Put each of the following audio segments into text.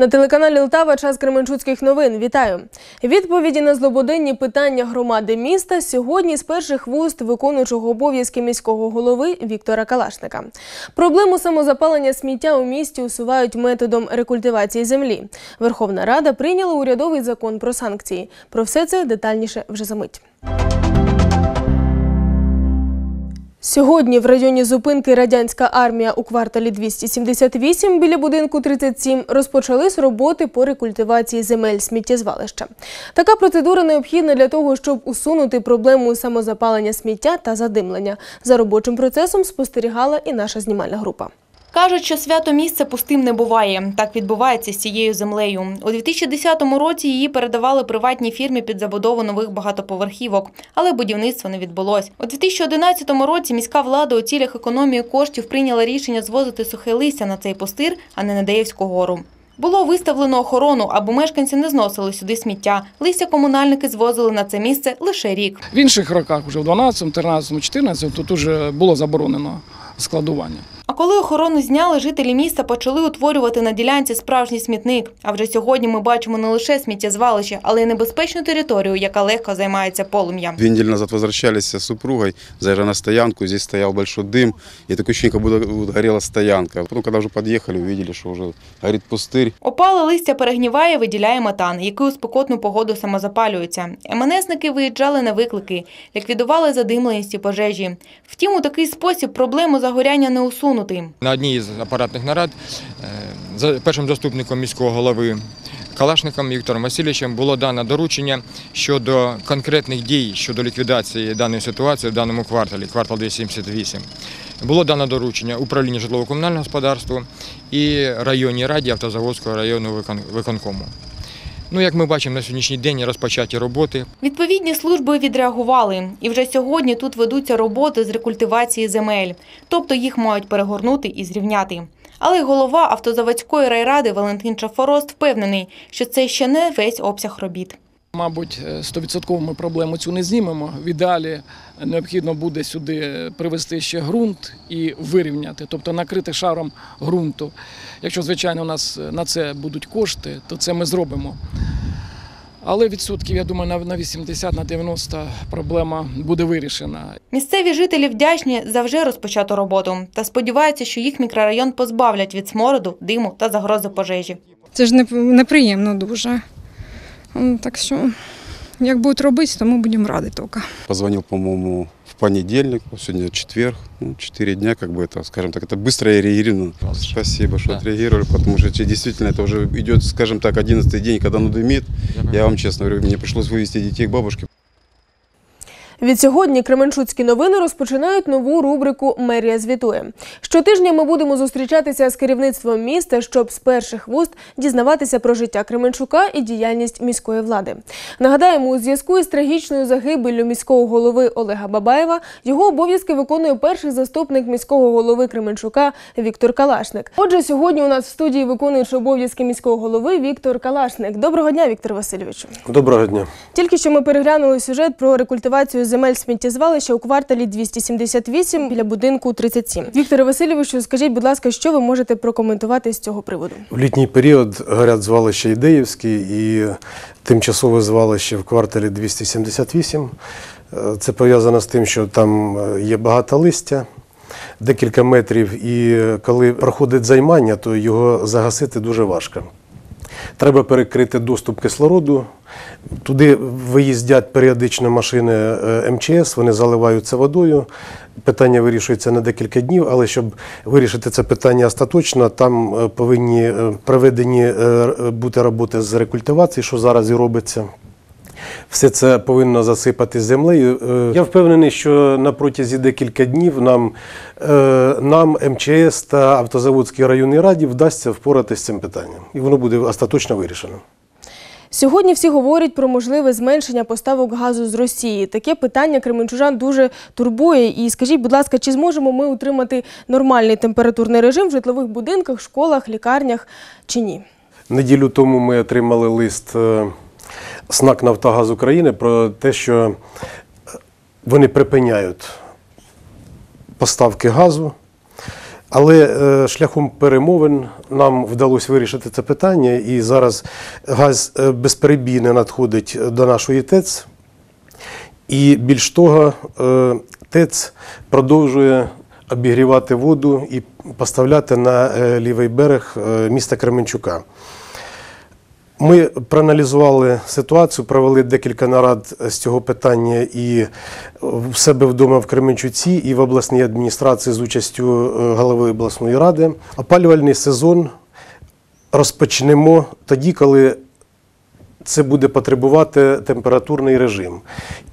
На телеканалі Лтава час Кременчуцьких новин. Вітаю! Відповіді на злободенні питання громади міста сьогодні з перших вуст виконуючого обов'язки міського голови Віктора Калашника. Проблему самозапалення сміття у місті усувають методом рекультивації землі. Верховна Рада прийняла урядовий закон про санкції. Про все це детальніше вже за мить. Сьогодні в районі зупинки Радянська армія у кварталі 278 біля будинку 37 розпочались роботи по рекультивації земель сміттєзвалища. Така процедура необхідна для того, щоб усунути проблему самозапалення сміття та задимлення. За робочим процесом спостерігала і наша знімальна група. Кажуть, що свято місце пустим не буває. Так відбувається з цією землею. У 2010 році її передавали приватній фірмі під забудову нових багатоповерхівок, але будівництво не відбулось. У 2011 році міська влада у цілях економії коштів прийняла рішення звозити сухе листя на цей пустир, а не на Деївську гору. Було виставлено охорону, аби мешканці не зносили сюди сміття. Листя комунальники звозили на це місце лише рік. В інших роках, вже в 12, 13, 14, тут уже було заборонено складування А коли охорону зняли, жителі міста почали утворювати на ділянці справжній смітник. А вже сьогодні ми бачимо не лише сміттєзвалище, але й небезпечну територію, яка легко займається полум'ям. Две недели назад возвращались с супругой, заезжали на стоянку, здесь стоял большой дым, и такое ощущение, как будто вот горела стоянка. Потом, когда уже подъехали, увидели, что уже горит пустырь. Опале листя перегніває, виділяє метан, який у спекотну погоду самозапалюється. МНСники виїжджали на виклики, ліквідували задимленість і пожежі. Втім, у такий спосіб проблему загоряння не усунути. На одній із апаратних нарад е, першим заступником міського голови Калашником Віктором Васильовичем було дано доручення щодо конкретних дій щодо ліквідації даної ситуації в даному кварталі, квартал 278. Було дано доручення управління житлово-комунального господарства і районній раді Автозаводського районного виконкому. Ну, як ми бачимо, на сьогоднішній день розпочаті роботи. Відповідні служби відреагували, і вже сьогодні тут ведуться роботи з рекультивації земель, тобто їх мають перегорнути і зрівняти. Але голова автозаводської райради Валентин Чафорост впевнений, що це ще не весь обсяг робіт. Мабуть, е, 100% ми проблему цю не знімемо. В ідеалі необхідно буде сюди привезти ще ґрунт і вирівняти, тобто накрити шаром ґрунту. Якщо, звичайно, у нас на це будуть кошти, то це ми зробимо. Але відсотків, я думаю, на- на 80 на 90 проблема буде вирішена. Місцеві жителі вдячні за вже розпочату роботу та сподіваються, що їх мікрорайон позбавлять від смороду, диму та загрози пожежі. Це ж неприємно дуже. М, Так що, як будуть робити, то ми будемо раді тільки. Позвонил, по-моему, в понедельник, сегодня четверг, ну, 4 дня, как бы это, скажем так, это быстро и реагировано. Спасибо, что Да. отреагировали, потому что действительно это уже идет, скажем так, 11 день, когда оно дымит. Я вам честно говорю, мне пришлось вывести детей к бабушке, Від сьогодні Кременчуцькі новини розпочинають нову рубрику Мерія звітує. Щотижня ми будемо зустрічатися з керівництвом міста, щоб з перших вуст дізнаватися про життя Кременчука і діяльність міської влади. Нагадаємо, у зв'язку із трагічною загибеллю міського голови Олега Бабаєва його обов'язки виконує перший заступник міського голови Кременчука Віктор Калашник. Отже, сьогодні у нас в студії виконуючий обов'язки міського голови Віктор Калашник. Доброго дня, Віктор Васильовичу. Доброго дня. Тільки що ми переглянули сюжет про рекультивацію земель сміттєзвалища у кварталі 278 біля будинку 37. Вікторе Васильовичу, скажіть, будь ласка, що ви можете прокоментувати з цього приводу? В літній період горять звалище Ідеївський і тимчасове звалище в кварталі 278. Е, Це пов'язано з тим, що там е, є багато листя, декілька метрів, і е, коли проходить займання, то його загасити дуже важко. Треба перекрити доступ кислороду. Туди виїздять періодично машини е, МЧС, вони заливаються водою. Питання вирішується на декілька днів, але щоб вирішити це питання остаточно, там е, повинні е, проведені бути роботи з рекультивації, що зараз і робиться. Все це повинно засипати землею. Е, Я впевнений, що на протязі декілька днів нам, е, нам МЧС та Автозаводській районній раді вдасться впоратися з цим питанням. І воно буде остаточно вирішено. Сьогодні всі говорять про можливе зменшення поставок газу з Росії. Таке питання кременчужан дуже турбує. І скажіть, будь ласка, чи зможемо ми утримати нормальний температурний режим в житлових будинках, школах, лікарнях чи ні? Неділю тому ми отримали лист е, СНАК Нафтогаз України про те, що вони припиняють поставки газу. Але е, шляхом перемовин нам вдалося вирішити це питання, і зараз газ е, безперебійно надходить до нашої ТЕЦ. І більш того, е, ТЕЦ продовжує обігрівати воду і поставляти на лівий берег міста Кременчука. Ми проаналізували ситуацію, провели декілька нарад з цього питання і в себе вдома в Кременчуці, і в обласній адміністрації з участю е, голови обласної ради. Опалювальний сезон розпочнемо тоді, коли це буде потребувати температурний режим.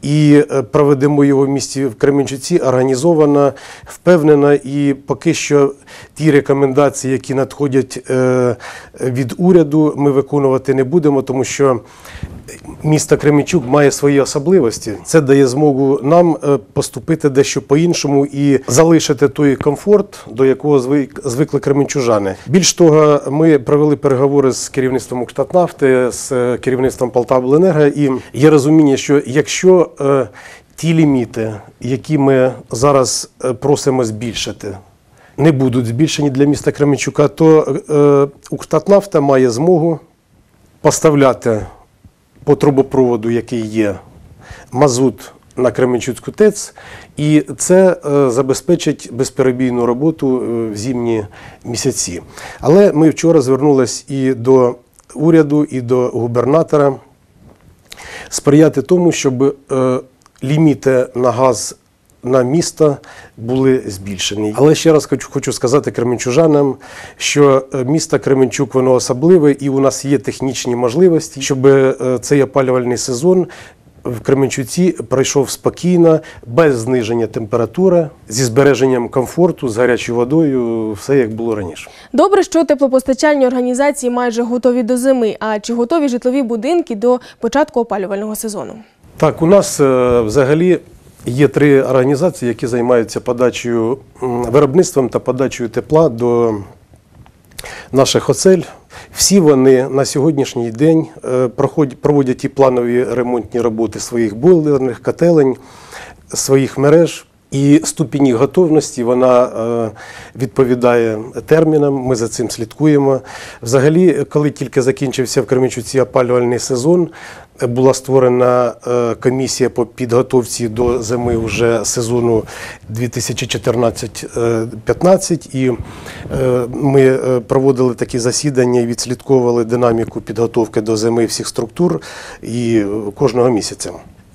І е, проведемо його в місті в Кременчуці організовано, впевнено, і поки що ті рекомендації, які надходять е, від уряду, ми виконувати не будемо, тому що місто Кременчук має свої особливості. Це дає змогу нам е, поступити дещо по-іншому і залишити той комфорт, до якого звикли кременчужани. Більш того, ми провели переговори з керівництвом Укртатнафти, з е, керівництвом Полтавленерго, і є розуміння, що якщо е, ті ліміти, які ми зараз е, просимо збільшити, не будуть збільшені для міста Кременчука, то е, Укртатнафта має змогу поставляти по трубопроводу, який є, мазут на Кременчуцьку ТЕЦ, і це забезпечить безперебійну роботу в зимні місяці. Але ми вчора звернулись і до уряду, і до губернатора сприяти тому, щоб е, ліміти на газ на міста були збільшені. Але ще раз хочу, хочу сказати кременчужанам, що е, місто Кременчук воно особливе, і у нас є технічні можливості, щоб е, цей опалювальний сезон. В Кременчуці пройшов спокійно, без зниження температури, зі збереженням комфорту, з гарячою водою, все як було раніше. Добре, що теплопостачальні організації майже готові до зими. А чи готові житлові будинки до початку опалювального сезону? Так, у нас е, взагалі є три організації, які займаються подачею виробництвом та подачею тепла до наших осель. Всі вони на сьогоднішній день е, проводять і планові ремонтні роботи своїх бойлерних котелень, своїх мереж. І ступінь готовності вона е, відповідає термінам. Ми за цим слідкуємо. Взагалі, коли тільки закінчився в Кременчуці опалювальний сезон, була створена е, комісія по підготовці до зими вже сезону 2014-15. І е, ми е, проводили такі засідання і відслідковували динаміку підготовки до зими всіх структур і кожного місяця.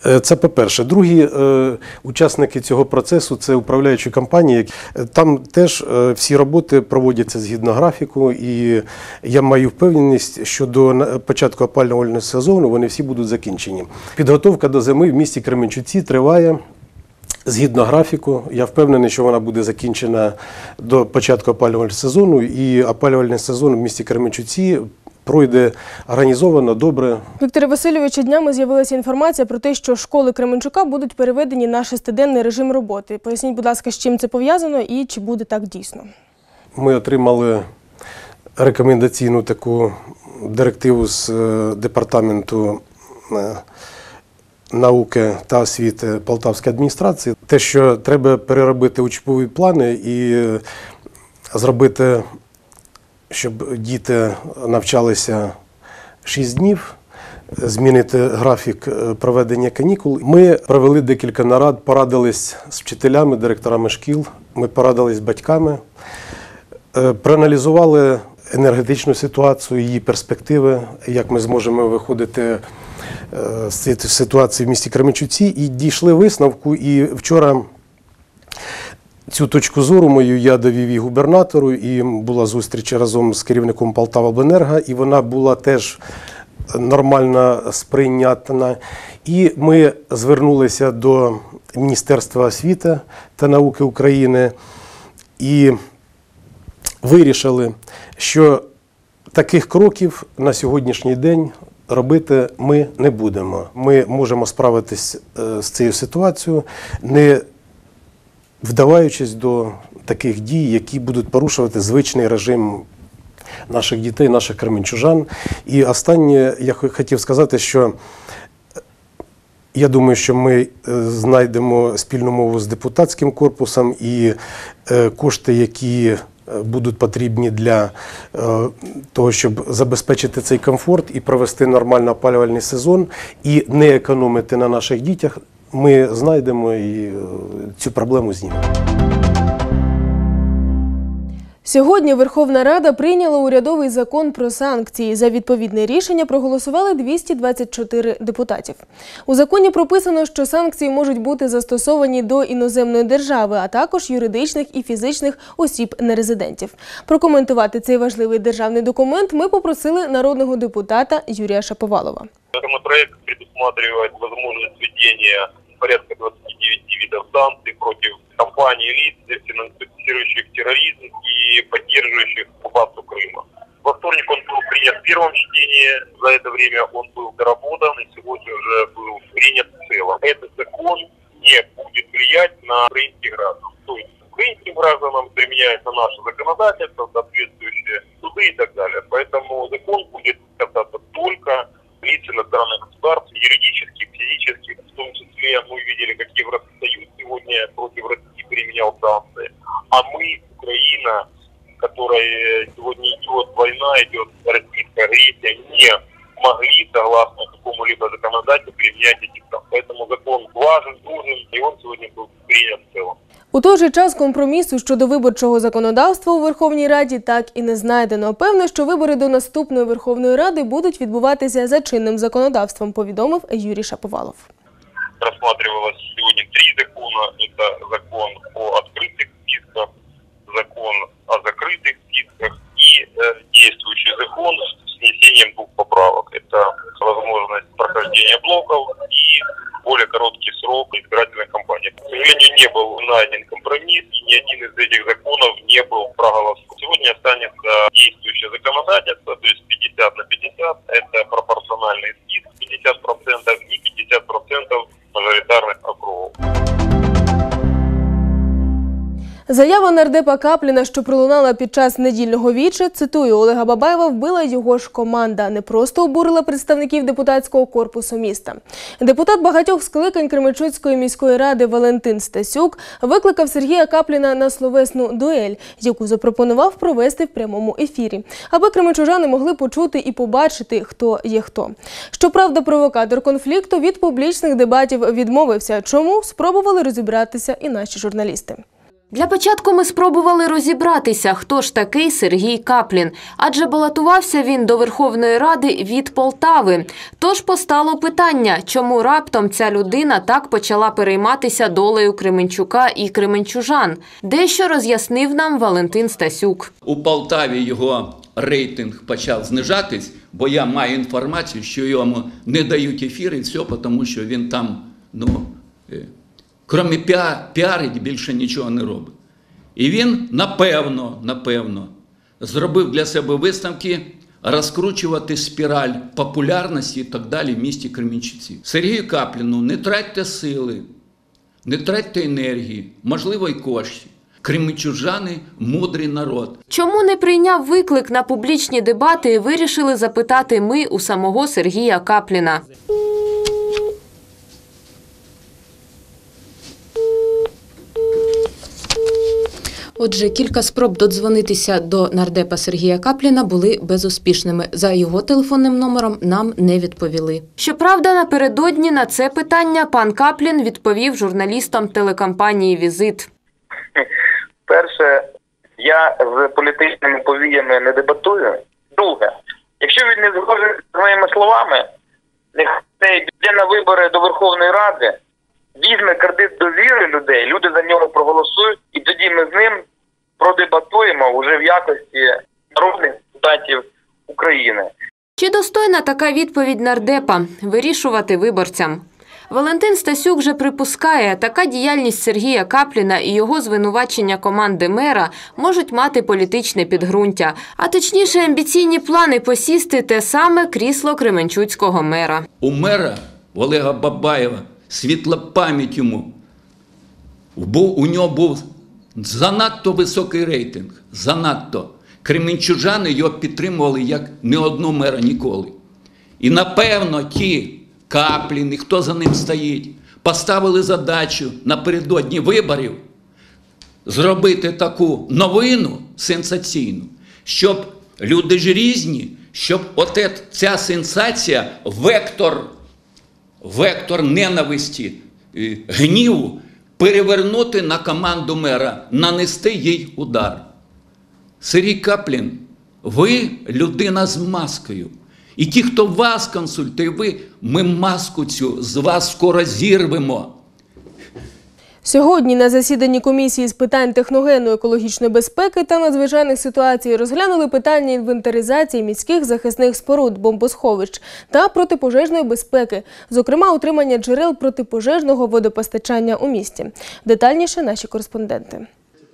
Е, Це по-перше. Другі е, учасники цього процесу це управляючі компанії. Е, Там теж всі роботи проводяться згідно графіку, і я маю впевненість, що до початку опалювального сезону вони всі будуть закінчені. Підготовка до зими в місті Кременчуці триває. Згідно графіку, я впевнений, що вона буде закінчена до початку опалювального сезону, і опалювальний сезон в місті Кременчуці пройде організовано, добре, Вікторе Васильовичу, днями з'явилася інформація про те, що школи Кременчука будуть переведені на шестиденний режим роботи. Поясніть, будь ласка, з чим це пов'язано і чи буде так дійсно? Ми отримали рекомендаційну таку директиву з е, департаменту е, науки та освіти Полтавської адміністрації. Те, що треба переробити учбові плани і е, зробити, щоб діти навчалися 6 днів. Змінити графік е, проведення канікул. Ми провели декілька нарад, порадились з вчителями, директорами шкіл. Ми порадились з батьками. Е, Проаналізували енергетичну ситуацію, її перспективи, як ми зможемо виходити е, з цієї ситуації в місті Кременчуці, і дійшли висновку. І вчора цю точку зору мою я довів і губернатору, і була зустріч разом з керівником Полтавобленерго, і вона була теж нормально сприйнятна. І ми звернулися до Міністерства освіти та науки України і вирішили, що таких кроків на сьогоднішній день робити ми не будемо. Ми можемо справитись е, з цією ситуацією, не вдаваючись до таких дій, які будуть порушувати звичний режим наших дітей, наших кременчужан. І останнє я хотів сказати, що я думаю, що ми е, знайдемо спільну мову з депутатським корпусом і е, кошти, які е, будуть потрібні для е, того, щоб забезпечити цей комфорт і провести нормально опалювальний сезон, і не економити на наших дітях, ми знайдемо і е, цю проблему знімемо. Сьогодні Верховна Рада прийняла урядовий закон про санкції. За відповідне рішення проголосували 224 депутатів. У законі прописано, що санкції можуть бути застосовані до іноземної держави, а також юридичних і фізичних осіб нерезидентів. Прокоментувати цей важливий державний документ ми попросили народного депутата Юрія Шаповалова. Законопроект предусматривает возможность введения порядка 29 видов санкций против компаний лиц, финансирующих терроризм и поддерживающих оккупацию Крыма. Во вторник он был принят в первом чтении, за это время он был доработан и сегодня уже был принят в целом. Этот закон не будет влиять на украинских граждан. То есть украинским гражданам применяется наше законодательство, соответствующие суды и так далее. Поэтому закон будет которая сегодня идет война, идет российская агрессия, не могли, согласно какому-либо законодательству, применять эти санкции. Поэтому закон важен, нужен, и он сегодня был принят в целом. У той же час компромісу щодо виборчого законодавства у Верховній Раді так і не знайдено. Певно, що вибори до наступної Верховної Ради будуть відбуватися за чинним законодавством, повідомив Юрій Шаповалов. рассматривалось сегодня три закона. Это закон о открытых списках, закон о закрытых списках э, действующий закон с внесением двух поправок. Это возможность прохождения блоков и более короткий срок избирательной кампании. К сожалению, не был найден компромисс, ни один из этих законов не был проголосован. Сегодня останется действующее законодательство, то есть 50 на 50, это пропорциональный список, 50% и 50% мажоритарных округов. Заява нардепа Капліна, що пролунала під час недільного віче, цитую Олега Бабаєва, вбила його ж команда. Не просто обурила представників депутатського корпусу міста. Депутат багатьох скликань Кременчуцької міської ради Валентин Стасюк викликав Сергія Капліна на словесну дуель, яку запропонував провести в прямому ефірі, аби кременчужани могли почути і побачити, хто є хто. Щоправда, провокатор конфлікту від публічних дебатів відмовився. Чому спробували розібратися і наші журналісти. Для початку ми спробували розібратися, хто ж такий Сергій Каплін, адже балотувався він до Верховної Ради від Полтави. Тож постало питання, чому раптом ця людина так почала перейматися долею Кременчука і Кременчужан. Дещо роз'яснив нам Валентин Стасюк. У Полтаві його рейтинг почав знижатись, бо я маю інформацію, що йому не дають ефір і все, тому що він там, ну, е, крім піа, піарить, більше нічого не робить. І він, напевно, напевно, зробив для себе виставки розкручувати спіраль популярності і так далі в місті Кремінчуці. Сергію Капліну, не тратьте сили, не тратьте енергії, можливо, й коштів. Кременчужани – мудрий народ. Чому не прийняв виклик на публічні дебати, вирішили запитати ми у самого Сергія Капліна. Отже, кілька спроб додзвонитися до нардепа Сергія Капліна були безуспішними. За його телефонним номером нам не відповіли. Щоправда, напередодні на це питання пан Каплін відповів журналістам телекомпанії Візит. Перше, я з політичними повіями не дебатую. Друге, якщо він не згоден з моїми словами, нехай йде на вибори до Верховної Ради, візьме кредит довіри людей, люди за нього проголосують, і тоді ми з ним продебатуємо вже в якості народних депутатів України. Чи достойна така відповідь нардепа вирішувати виборцям? Валентин Стасюк же припускає, така діяльність Сергія Капліна і його звинувачення команди мера можуть мати політичне підґрунтя, а точніше амбіційні плани посісти те саме крісло Кременчуцького мера. У мера Олега Бабаєва світла пам'ять йому. Був, у нього був занадто високий рейтинг. Занадто. Кременчужани його підтримували як не одного мера ніколи. І напевно ті Капліни, хто за ним стоїть, поставили задачу напередодні виборів зробити таку новину сенсаційну, щоб люди ж різні, щоб от ця сенсація, вектор, вектор ненависті, гніву перевернути на команду мера, нанести їй удар. Сергій Каплін, ви людина з маскою. І ті, хто вас консультує, ви, ми маску цю з вас скоро зірвемо. Сьогодні на засіданні комісії з питань техногенної екологічної безпеки та надзвичайних ситуацій розглянули питання інвентаризації міських захисних споруд, бомбосховищ та протипожежної безпеки, зокрема утримання джерел протипожежного водопостачання у місті. Детальніше наші кореспонденти.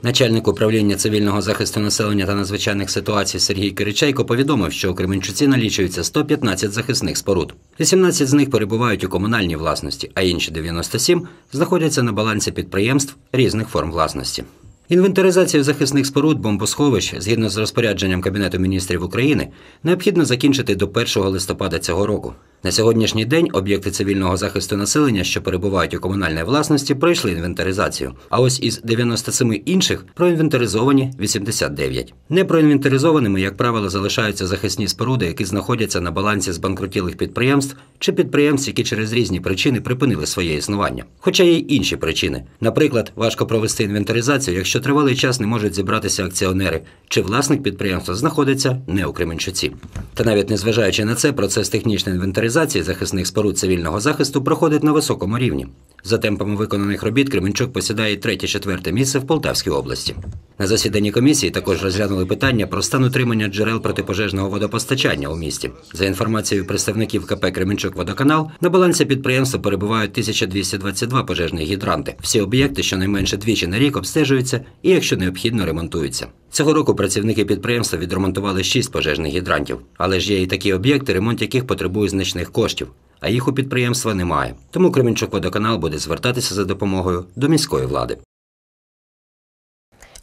Начальник управління цивільного захисту населення та надзвичайних ситуацій Сергій Киричайко повідомив, що у Кременчуці налічується 115 захисних споруд. 18 з них перебувають у комунальній власності, а інші 97 знаходяться на балансі підприємств різних форм власності. Інвентаризацію захисних споруд бомбосховищ згідно з розпорядженням Кабінету міністрів України необхідно закінчити до 1 листопада цього року. На сьогоднішній день об'єкти цивільного захисту населення, що перебувають у комунальній власності, пройшли інвентаризацію. А ось із 97 інших проінвентаризовані 89. Непроінвентаризованими, як правило, залишаються захисні споруди, які знаходяться на балансі збанкрутілих підприємств чи підприємств, які через різні причини припинили своє існування. Хоча є й інші причини. Наприклад, важко провести інвентаризацію, якщо тривалий час не можуть зібратися акціонери, чи власник підприємства знаходиться не у Кременчуці. Та навіть незважаючи на це, процес технічної інвентаризації захисних споруд цивільного захисту проходить на високому рівні. За темпами виконаних робіт Кременчук посідає третє-четверте місце в Полтавській області. На засіданні комісії також розглянули питання про стан утримання джерел протипожежного водопостачання у місті. За інформацією представників КП Кременчук Водоканал, на балансі підприємства перебувають 1222 пожежні гідранти. Всі об'єкти щонайменше двічі на рік обстежуються і, якщо необхідно, ремонтуються. Цього року працівники підприємства відремонтували 6 пожежних гідрантів, але ж є і такі об'єкти, ремонт яких потребує значних коштів. А їх у підприємства немає. Тому Кременчук водоканал буде звертатися за допомогою до міської влади.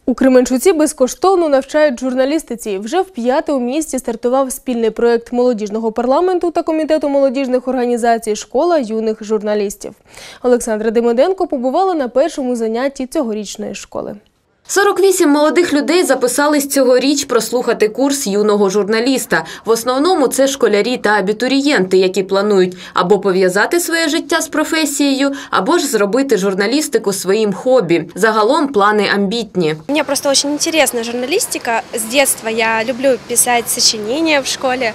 У Кременчуці безкоштовно навчають журналістиці. Вже в п'яте у місті стартував спільний проєкт молодіжного парламенту та комітету молодіжних організацій Школа юних журналістів. Олександра Демиденко побувала на першому занятті цьогорічної школи. 48 молодих людей записались цьогоріч прослухати курс юного журналіста. В основному це школярі та абітурієнти, які планують або пов'язати своє життя з професією, або ж зробити журналістику своїм хобі. Загалом плани амбітні. Мне просто очень интересна журналистика. С детства я люблю писать сочинения в школе.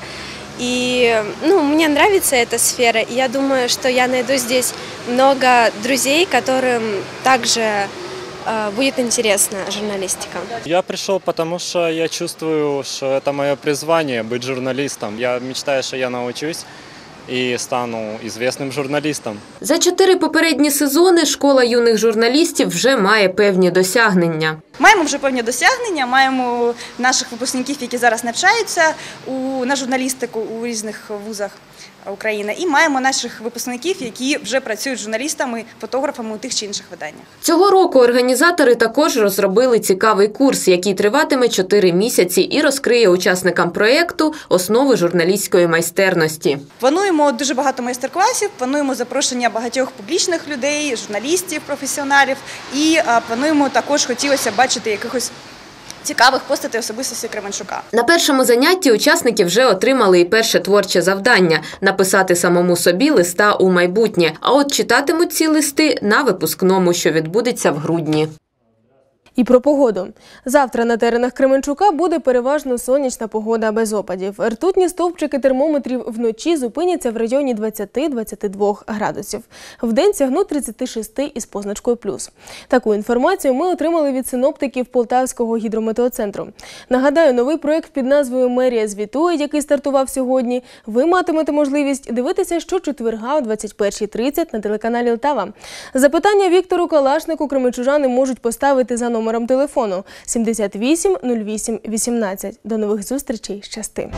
И ну, мне нравится эта сфера. И я думаю, что я найду здесь много друзей, которым также э, будет интересна журналистика. Я пришел, потому что я чувствую, что это мое призвание быть журналистом. Я мечтаю, что я научусь и стану известным журналистом. За чотири попередні сезони школа юних журналістів вже має певні досягнення. Маємо вже певні досягнення, маємо наших випускників, які зараз навчаються у, на журналістику у різних вузах України, і маємо наших випускників, які вже працюють журналістами, фотографами у тих чи інших виданнях. Цього року організатори також розробили цікавий курс, який триватиме 4 місяці і розкриє учасникам проєкту основи журналістської майстерності. Плануємо дуже багато майстер-класів, плануємо запрошення багатьох публічних людей, журналістів, професіоналів, і плануємо також хотілося бачити якихось цікавих постатей особистості Кременчука. На першому занятті учасники вже отримали і перше творче завдання написати самому собі листа у майбутнє. А от читатимуть ці листи на випускному, що відбудеться в грудні. І про погоду. Завтра на теренах Кременчука буде переважно сонячна погода без опадів. Ртутні стовпчики термометрів вночі зупиняться в районі 20-22 градусів. Вдень сягнуть 36 із позначкою плюс. Таку інформацію ми отримали від синоптиків Полтавського гідрометеоцентру. Нагадаю, новий проєкт під назвою Мерія звітує, який стартував сьогодні. Ви матимете можливість дивитися щочетверга о 21.30 на телеканалі Лтава. Запитання Віктору Калашнику кременчужани можуть поставити за номером телефону 78 08 18. До нових зустрічей. Щасти!